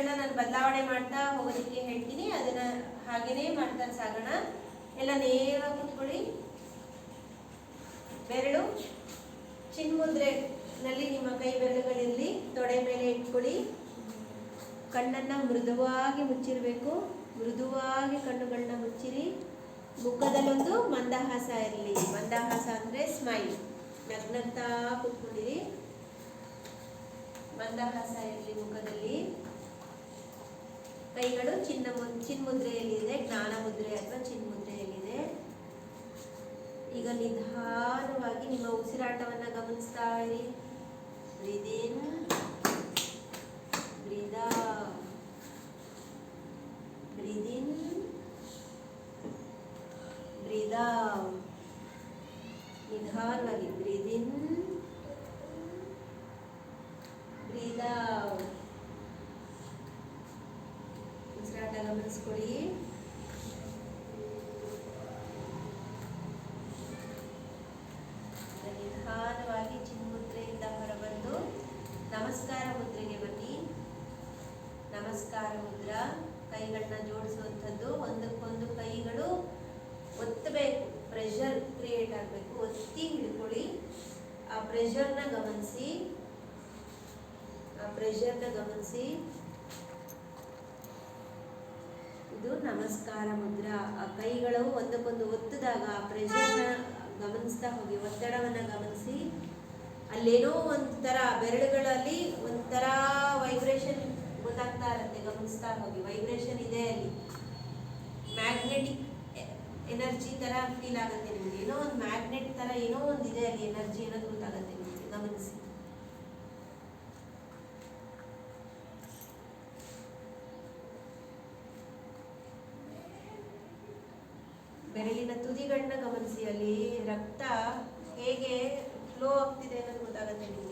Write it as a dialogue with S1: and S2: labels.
S1: ಮಾಡೋಣ ನಾನು ಬದಲಾವಣೆ ಮಾಡ್ತಾ ಹೋಗೋದಕ್ಕೆ ಹೇಳ್ತೀನಿ. ಅದನ್ನ ಹಾಗೇನೇ ಮಾಡ್ತಾ ಸಾಗೋಣ. ಎಲ್ಲ ನೇರವಾಗಿ ಕುತ್ಕೊಳ್ಳಿ. ಬೆರಳು, ಚಿನ್ಮುದ್ರೆನಲ್ಲಿ ನಿಮ್ಮ ಕೈ ಬೆರಳುಗಳಲ್ಲಿ ತೊಡೆ ಮೇಲೆ ಇಟ್ಕೊಳ್ಳಿ. ಕಣ್ಣನ್ನ ಮೃದುವಾಗಿ ಮುಚ್ಚಿರಬೇಕು. ಮೃದುವಾಗಿ ಕಣ್ಣುಗಳನ್ನ ಮುಚ್ಚಿರಿ. ಮುಖದಲ್ಲೊಂದು ಮಂದಹಾಸ ಇರಲಿ. ಮಂದಹಾಸ ಅಂದ್ರೆ ಸ್ಮೈಲ್ ನಗ್ನಗ್ತಾ ಕೂತ್ಕೊಂಡಿರಿ. ಮಂದಹಾಸ ಇರಲಿ ಮುಖದಲ್ಲಿ. ಚಿನ್ನ ಚಿನ್ಮುದ್ರೆಯಲ್ಲಿದೆ ಜ್ಞಾನ ಮುದ್ರೆ ಅಥವಾ ಚಿನ್ಮುದ್ರೆಯಲ್ಲಿದೆ ಈಗ ನಿಧಾನವಾಗಿ ನಿಮ್ಮ ಉಸಿರಾಟವನ್ನು ಗಮನಿಸ್ತಾ ಇರಿ. Breathe in. ಬ್ರೀದ್. ಬ್ರೀದ್. ನಿಧಾನವಾಗಿ ಬ್ರೀದ್ ಗಮನಿಸ್ಕೊಳ್ಳಿ ನಿಧಾನವಾಗಿ ಚಿನ್ಮುದ್ರೆಯಿಂದ ಹೊರಬಂದು ನಮಸ್ಕಾರ ಮುದ್ರೆಗೆ ಬನ್ನಿ. ನಮಸ್ಕಾರ ಮುದ್ರ, ಕೈಗಳನ್ನ ಜೋಡಿಸುವಂಥದ್ದು. ಒಂದಕ್ಕೊಂದು ಕೈಗಳು ಒತ್ತಬೇಕು ಪ್ರೆಷರ್ ಕ್ರಿಯೇಟ್ ಆಗಬೇಕು. ಒತ್ತಿ ಹಿಡ್ಕೊಳ್ಳಿ. ಆ ಪ್ರೆಷರ್ನ ಗಮನಿಸಿ. ಆ ಪ್ರೆಷರ್ನ ಗಮನಿಸಿ. ಇದು ನಮಸ್ಕಾರ ಮುದ್ರ. ಕೈಗಳು ಒಂದಕ್ಕೊಂದು ಒತ್ತಿದಾಗ ಆ ಪ್ರೆಷರ್ನ ಗಮನಿಸ್ತಾ ಹೋಗಿ, ಒತ್ತಡವನ್ನು ಗಮನಿಸಿ, ಅಲ್ಲೇನೋ ಒಂಥರ ಬೆರಳುಗಳಲ್ಲಿ ಒಂಥರ ವೈಬ್ರೇಷನ್ ಗೊತ್ತಾಗ್ತಾ ಇರುತ್ತೆ, ಗಮನಿಸ್ತಾ ಹೋಗಿ. ವೈಬ್ರೇಷನ್ ಇದೆ ಅಲ್ಲಿ. ಮ್ಯಾಗ್ನೆಟಿಕ್ ಎನರ್ಜಿ ತರ ಫೀಲ್ ಆಗುತ್ತೆ ನಿಮಗೆ. ಏನೋ ಒಂದು ಮ್ಯಾಗ್ನೆಟ್ ತರ ಏನೋ ಒಂದು ಇದೆ ಅಲ್ಲಿ ಎನರ್ಜಿ ಅನ್ನೋದು ಗೊತ್ತಾಗುತ್ತೆ ನಿಮಗೆ. ಗಮನಿಸಿ. ಬೆರಳಿನ ತುದಿಗಳನ್ನ ಗಮನಿಸಿ ಅಲ್ಲಿ ರಕ್ತ ಹೇಗೆ ಫ್ಲೋ ಆಗ್ತಿದೆ ಅನ್ನೋದು ಗೊತ್ತಾಗುತ್ತೆ ನಿಮಗೆ.